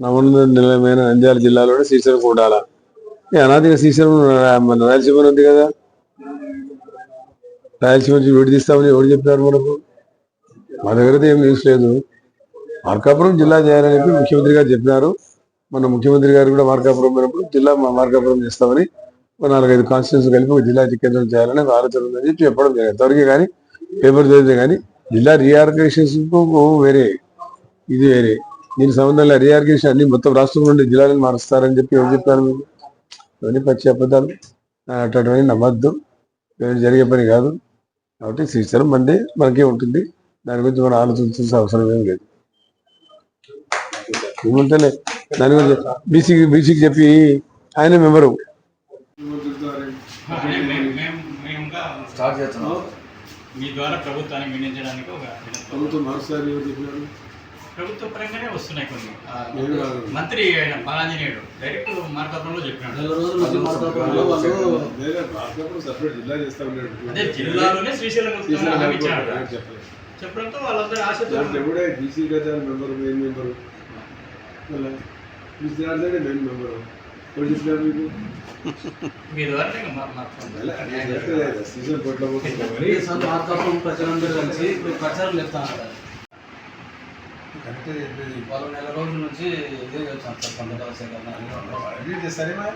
నవన నిలయమైన నంద్యాల జిల్లాలోనే శ్రీశైలం కూడాల ఈ అనాదిగా శ్రీశైలం మన రాయలసీమ ఉంది కదా. రాయలసీమ నుంచి విడి తీస్తామని ఎవరు చెప్పినారు మనకు? మా దగ్గర ఏం న్యూస్ లేదు. మార్కాపురం జిల్లా చేయాలని చెప్పి ముఖ్యమంత్రి గారు చెప్పినారు. మన ముఖ్యమంత్రి గారు కూడా మార్కాపురం పోయినప్పుడు జిల్లా మార్కాపురం చేస్తామని ఒక నాలుగైదు కాన్స్టిట్యూన్స్ కలిపి ఒక జిల్లా కేంద్రం చేయాలని ఒక ఆలోచన ఉందని చెప్పి చెప్పడం జరిగింది. ఎంతవరకు కానీ పేపర్ చదివితే కానీ జిల్లా రీఆర్గనైజేషన్స్ వేరే ఇది వేరే. దీని సంబంధంలో రీఆర్గనైజేషన్ అన్ని మొత్తం రాష్ట్రం నుండి జిల్లాలను మారుస్తారని చెప్పి ఎవరు చెప్పారు మీకు ఇవన్నీ పచ్చి అబద్ధాలు. ఆ, అటువంటివన్నీ నమ్మద్దు. జరిగే పని కాదు. కాబట్టి శ్రీశైలం మంది మనకే ఉంటుంది. దాని గురించి మనం ఆలోచించాల్సిన అవసరం ఏం లేదు. ఏముంటలే. దాని గురించి బీసీకి బీసీకి చెప్పి ఆయన మెంబరు. మీ ద్వారా ప్రభుత్వాన్ని వినియోగించడానికి ఒక వినతి. ప్రభుత్వం పరంగానే వస్తున్నాయి కొన్ని. మంత్రి ఆయన బాలాంజనేయుడు డైరెక్ట్ మార్కాపురంలో చెప్పినాడు. అదే జిల్లాలోనే శ్రీశైలం చెప్పడంతో వాళ్ళందరూ దాంట్లో ఎవడే బీసీ గజాల member main member. Main member. ప్రజలందరూ కలిసి ప్రచారం చెప్తాను పలు నెల రోజుల నుంచి ఇదే చేస్తాను సార్ పండుగ సేకరణ. సరేనా